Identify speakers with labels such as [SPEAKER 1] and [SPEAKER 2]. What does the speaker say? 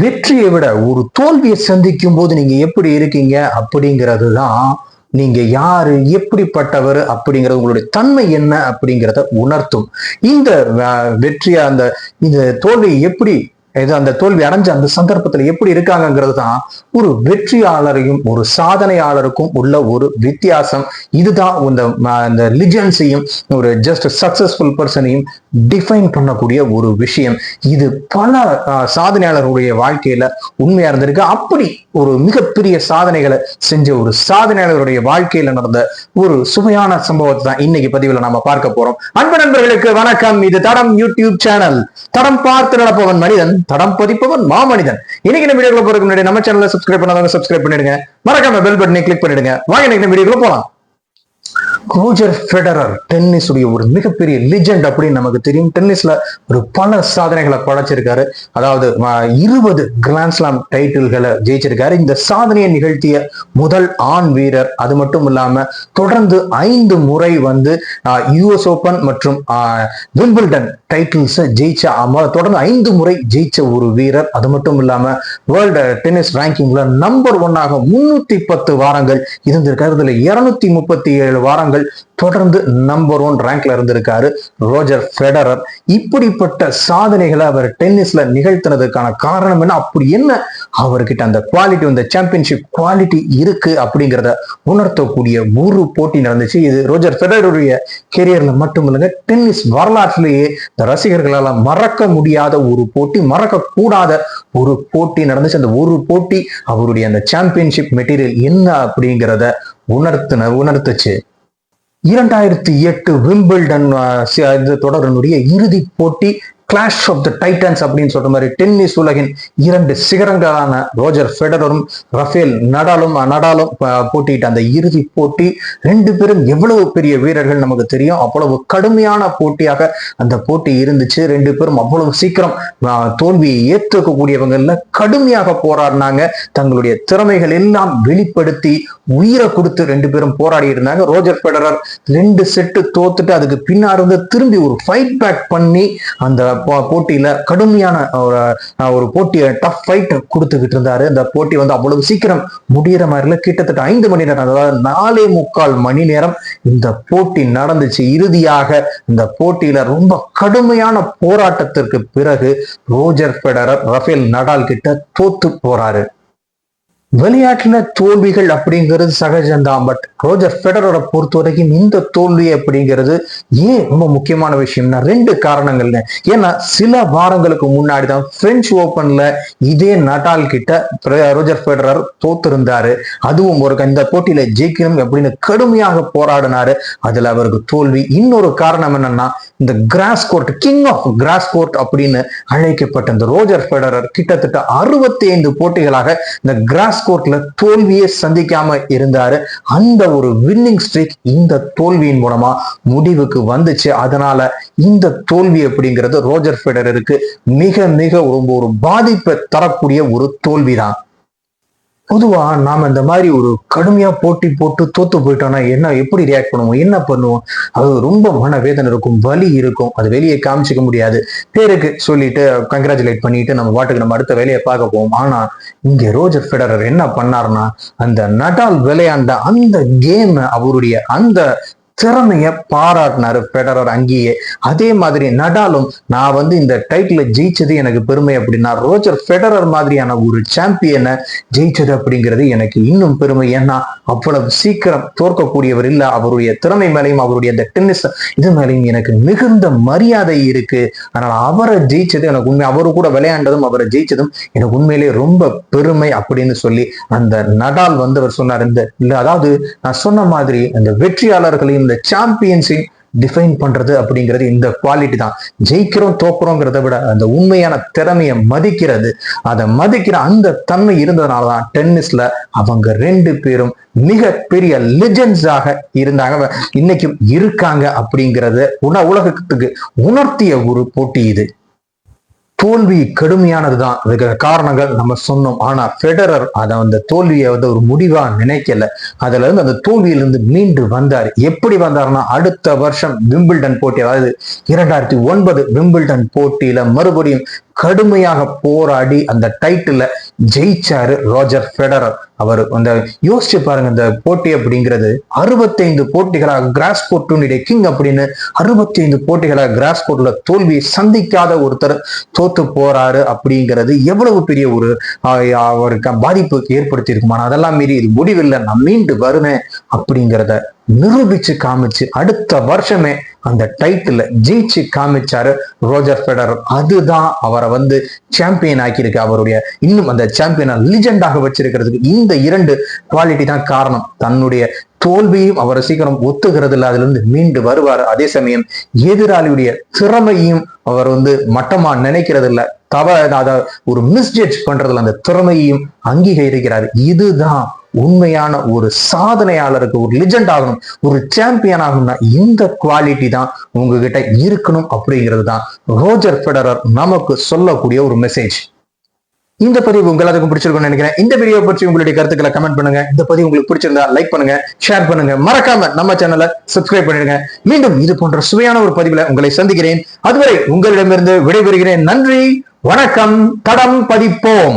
[SPEAKER 1] வெற்றியை விட ஒரு தோல்வியை சந்திக்கும் போது நீங்க எப்படி இருக்கீங்க அப்படிங்கிறது தான் நீங்க யாரு எப்படிப்பட்டவர் அப்படிங்கிறது உங்களுடைய தன்மை என்ன அப்படிங்கிறத உணர்த்தும். இந்த வெற்றியை அந்த இந்த தோல்வியை எப்படி இது அந்த தோல்வி அடைஞ்ச அந்த சந்தர்ப்பத்துல எப்படி இருக்காங்கிறது தான் ஒரு வெற்றியாளரையும் ஒரு சாதனையாளருக்கும் உள்ள ஒரு வித்தியாசம். இதுதான் இந்த இந்த லிஜன்ஸையும் ஒரு ஜஸ்ட் சக்சஸ்ஃபுல் பர்சனையும் டிஃபைன் பண்ணக்கூடிய ஒரு விஷயம். இது பல சாதனையாளர்களுடைய வாழ்க்கையில உண்மையா இருந்திருக்கு. அப்படி ஒரு மிகப்பெரிய சாதனைகளை செஞ்ச ஒரு சாதனையாளருடைய வாழ்க்கையில நடந்த ஒரு சுவையான சம்பவத்தை தான் இன்னைக்கு பதிவுல நாம பார்க்க போறோம். அன்பு நண்பர்களுக்கு வணக்கம். இது தடம் யூடியூப் சேனல். தடம் பார்த்து நடப்பவன் மனிதன் தடம் பதிப்பவன் மாமனிதன். இன்னைக்கு நம்ம வீடியோக்குள்ள போறதுக்கு முன்னாடி நம்ம சேனலை சப்ஸ்கிரைப் பண்ணாதவங்க சப்ஸ்கிரைப் பண்ணிடுங்க. மறக்காம பெல் பட்டனை கிளிக் பண்ணிடுங்க. வாங்க இன்னைக்கு இந்த வீடியோக்குள்ள போலாம். ரோஜர் ஃபெடரர் டென்னிஸ் உடைய ஒரு மிகப்பெரிய லிஜெண்ட் அப்படின்னு நமக்கு தெரியும். டென்னிஸ்ல ஒரு பல சாதனைகளை படைச்சிருக்காரு. அதாவது இருபது கிராண்ட்ஸ்லாம் டைட்டில்களை ஜெயிச்சிருக்காரு. இந்த சாதனையை நிகழ்த்திய முதல் ஆண் வீரர் அது மட்டும் இல்லாம தொடர்ந்து ஐந்து முறை வந்து யூஎஸ் ஓபன் மற்றும் விம்பிள்டன் டைட்டில்ஸ் ஜெயிச்ச தொடர்ந்து ஐந்து முறை ஜெயிச்ச ஒரு வீரர். அது மட்டும் இல்லாம வேர்ல்டு டென்னிஸ் ரேங்கிங்ல நம்பர் ஒன்னாக முன்னூத்தி பத்து வாரங்கள் இருந்திருக்காரு. இதுல இருநூத்தி முப்பத்தி ஏழு வாரங்கள் தொடர்ந்து நம்பர் ஒன் ரேங்க்ல இருந்திருக்காரு ரோஜர் ஃபெடரர். இப்படிப்பட்ட சாதனைகளை அவர் டென்னிஸ்ல நிகழ்த்தினதுக்கான காரணம் என்ன? அப்படி என்ன? அவர்கிட்ட அந்த குவாலிட்டி இந்த சாம்பியன்ஷிப் குவாலிட்டி இருக்கு அப்படிங்கிறத உணர்த்தக்கூடிய ஒரு போட்டி நடந்துச்சு. இது ரோஜர் ஃபெடரருடைய கெரியர்ல மட்டும் இல்லைங்க டென்னிஸ் வரலாற்றிலேயே இந்த ரசிகர்களால் மறக்க முடியாத ஒரு போட்டி மறக்க கூடாத ஒரு போட்டி நடந்துச்சு. அந்த ஒரு போட்டி அவருடைய அந்த சாம்பியன்ஷிப் மெட்டீரியல் என்ன அப்படிங்கிறத உணர்த்தின உணர்த்துச்சு. இரண்டாயிரத்தி எட்டு விம்பிள்டன் இது தொடரினுடைய இறுதி போட்டி கிளாஷ் ஆஃப் த டைட்டன்ஸ் அப்படின்னு சொல்ற மாதிரி டென்னிஸ் உலகின் இரண்டு சிகரங்களான ரோஜர் ஃபெடரரும் ரஃபேல் நடாலும் நடாலும் அஹ், போட்டியிட்ட அந்த இறுதி போட்டி ரெண்டு பேரும் எவ்வளவு பெரிய வீரர்கள் நமக்கு தெரியும்? அவ்வளவு கடுமையான போட்டியாக அந்த போட்டி இருந்துச்சு. ரெண்டு பேரும் அவ்வளவு சீக்கிரம் தோல்வியை ஏற்றுக்கக்கூடியவங்கள்ல கடுமையாக போராடினாங்க. தங்களுடைய திறமைகள் எல்லாம் வெளிப்படுத்தி உயிரை கொடுத்து ரெண்டு பேரும் போராடி இருந்தாங்க. ரோஜர் ஃபெடரர் ரெண்டு செட்டு தோத்துட்டு அதுக்கு பின்னா இருந்து திரும்பி ஒரு ஃபைட் பேக் பண்ணி அந்த போட்டியில கடுமையான ஒரு ஒரு போட்டியை டஃப் ஃபைட் கொடுத்துக்கிட்டு இருந்தாரு. அந்த போட்டி வந்து அவ்வளவு சீக்கிரம் முடியிற மாதிரில கிட்டத்தட்ட ஐந்து மணி நேரம் அதாவது நாலே முக்கால் மணி நேரம் இந்த போட்டி நடந்துச்சு. இறுதியாக இந்த போட்டியில ரொம்ப கடுமையான போராட்டத்திற்கு பிறகு ரோஜர் பெடரர் ரஃபேல் நடால் கிட்ட தோத்து போறாரு. விளையாட்டுல தோல்விகள் அப்படிங்கிறது சகஜம்தான் பட் ரோஜர் ஃபெடரரை பொறுத்த வரைக்கும் இந்த தோல்வி அப்படிங்கிறது ஏன் ரொம்ப முக்கியமான விஷயம்னா ரெண்டு காரணங்கள்னு ஏன்னா சில வாரங்களுக்கு முன்னாடி தான் பிரெஞ்சு ஓபன்ல இதே நடால் கிட்ட ரோஜர் ஃபெடரர் தோத்திருந்தாரு. அதுவும் ஒரு இந்த போட்டியில ஜெயிக்கணும் அப்படின்னு கடுமையாக போராடினாரு. அதுல அவருக்கு தோல்வி. இன்னொரு காரணம் என்னன்னா இந்த grass court king of grass court அப்படின்னு அழைக்கப்பட்ட இந்த ரோஜர் ஃபெடரர் கிட்டத்தட்ட அறுபத்தி ஐந்து போட்டிகளாக இந்த கிராஸ் கோர்ட்ல தோல்வியே சந்திக்காம இருந்தாரு. அந்த ஒரு வின்னிங் ஸ்ட்ரீக் இந்த தோல்வியின் மூலமா முடிவுக்கு வந்துச்சு. அதனால இந்த தோல்வி அப்படிங்கிறது ரோஜர் ஃபெடரருக்கு மிக மிக ரொம்ப ஒரு பாதிப்பை தரக்கூடிய ஒரு தோல்விதான். பொதுவா நாம இந்த மாதிரி ஒரு கடுமையா போட்டி போட்டு தோத்து போயிட்டோம்னா என்ன எப்படி ரியாக்ட் பண்ணுவோம் என்ன பண்ணுவோம்? அது ரொம்ப மனவேதனை இருக்கும் வலி இருக்கும். அது வெளியே காமிச்சிக்க முடியாது. பேருக்கு சொல்லிட்டு கங்க்ராச்சுலேட் பண்ணிட்டு நம்ம பாட்டுக்கு நம்ம அடுத்த வேலையை பார்க்க போவோம். ஆனா இங்க ரோஜர் ஃபெடரர் என்ன பண்ணாருன்னா அந்த நடால் விளையாண்ட அந்த கேம் அவருடைய அந்த திறமைய பாராட்டினாரு பெடரர் அங்கேயே. அதே மாதிரி நடாலும் நான் வந்து இந்த டைட்டில ஜெயிச்சது எனக்கு பெருமை அப்படின்னா ரோஜர் ஃபெடரர் மாதிரியான ஒரு சாம்பியனை ஜெயிச்சது அப்படிங்கிறது எனக்கு இன்னும் பெருமை. ஏன்னா அவ்வளவு சீக்கிரம் தோற்கக்கூடியவர் இல்ல. அவருடைய திறமை மேலையும் அவருடைய அந்த டென்னிஸ் இது மேலையும் எனக்கு மிகுந்த மரியாதை இருக்கு. அதனால அவரை ஜெயிச்சது எனக்கு உண்மை அவரு கூட விளையாண்டதும் அவரை ஜெயிச்சதும் எனக்கு உண்மையிலேயே ரொம்ப பெருமை அப்படின்னு சொல்லி அந்த நடால் வந்து அவர் சொன்னார். இந்த இல்ல அதாவது நான் சொன்ன மாதிரி அந்த வெற்றியாளர்களையும் இந்த சாம்பியன்ஸையும் டிஃபைன் பண்றது அப்படிங்கிறது இந்த குவாலிட்டி தான். ஜெயிக்கிறோம் தோக்குறோங்கிறத விட அந்த உண்மையான திறமையை மதிக்கிறது. அதை மதிக்கிற அந்த தன்மை இருந்ததுனால தான் டென்னிஸ்ல அவங்க ரெண்டு பேரும் மிக பெரிய லெஜெண்ட்ஸாக இருந்தாங்க. இன்னைக்கும் இருக்காங்க அப்படிங்கிறத உண உலகத்துக்கு உணர்த்திய ஒரு போட்டி இது. தோல்வி கடுமையானதுதான். அதுக்கு காரணங்கள் நம்ம சொன்னோம். ஆனா ஃபெடரர் அதை அந்த தோல்வியை வந்து ஒரு முடிவா நினைக்கல. அதுல இருந்து அந்த தோல்வியிலிருந்து மீண்டு வந்தார். எப்படி வந்தாருன்னா அடுத்த வருஷம் விம்பிள்டன் போட்டி அதாவது இரண்டாயிரத்தி ஒன்பது விம்பிள்டன் போட்டியில மறுபடியும் கடுமையாக போராடி அந்த டைட்டில ஜெயிச்சாரு ரோஜர் ஃபெடரர். அவர் அந்த யோசிச்சு பாருங்க இந்த போட்டி அப்படிங்கிறது அறுபத்தைந்து போட்டிகளாக கிராஸ் கோர்ட்டுடைய கிங் அப்படின்னு அறுபத்தைந்து போட்டிகளாக கிராஸ் கோர்ட்ல தோல்வியை சந்திக்காத ஒருத்தர் தோத்து போறாரு அப்படிங்கிறது எவ்வளவு பெரிய ஒரு அவருக்கு பாதிப்பு ஏற்படுத்தி இருக்குமான அதெல்லாம் மீறி இது முடிவில்லை நான் மீண்டு வருவேன் அப்படிங்கிறத நிரூபிச்சு காமிச்சு அடுத்த வருஷமே அந்த டைட்டில ஜெயிச்சு காமிச்சாரு ரோஜர் ஃபெடரர். அதுதான் அவரை வந்து சாம்பியன் ஆக்கியிருக்கு. அவருடைய இன்னும் அந்த சாம்பியனை லிஜெண்டாக வச்சிருக்கிறதுக்கு இந்த இரண்டு குவாலிட்டி தான் காரணம். தன்னுடைய தோல்வியும் அவர் சீக்கிரம் ஒத்துக்கிறது இல்லை. அதுலேருந்து மீண்டு வருவார். அதே சமயம் எதிராளியுடைய திறமையும் அவர் வந்து மட்டமா நினைக்கிறது இல்லை. தவ ஒரு மிஸ்ஜட்ஜ் பண்றதுல அந்த திறமையையும் அங்கீகரிக்கிறார். இதுதான் உண்மையான ஒரு சாதனையாளருக்கு ஒரு லிஜெண்ட் ஆகணும் ஒரு சாம்பியன் ஆகணும்னா இந்த குவாலிட்டி தான் உங்ககிட்ட இருக்கணும் அப்படிங்கிறது தான் ரோஜர் ஃபெடரர் நமக்கு சொல்லக்கூடிய ஒரு மெசேஜ் இந்த பதிவு உங்க எல்லாத்துக்கும் பிடிச்சிருக்கும்னு நினைக்கிறேன். இந்த வீடியோ பற்றி உங்களுடைய கருத்துக்களை கமெண்ட் பண்ணுங்க. இந்த பதிவு உங்களுக்கு பிடிச்சிருந்தா லைக் பண்ணுங்க ஷேர் பண்ணுங்க. மறக்காம நம்ம சேனலை சப்ஸ்கிரைப் பண்ணிடுங்க. மீண்டும் இது போன்ற சுவையான ஒரு பதிவுல உங்களை சந்திக்கிறேன். அதுவரை உங்களிடமிருந்து விடைபெறுகிறேன். நன்றி வணக்கம் தடம் பதிப்போம்.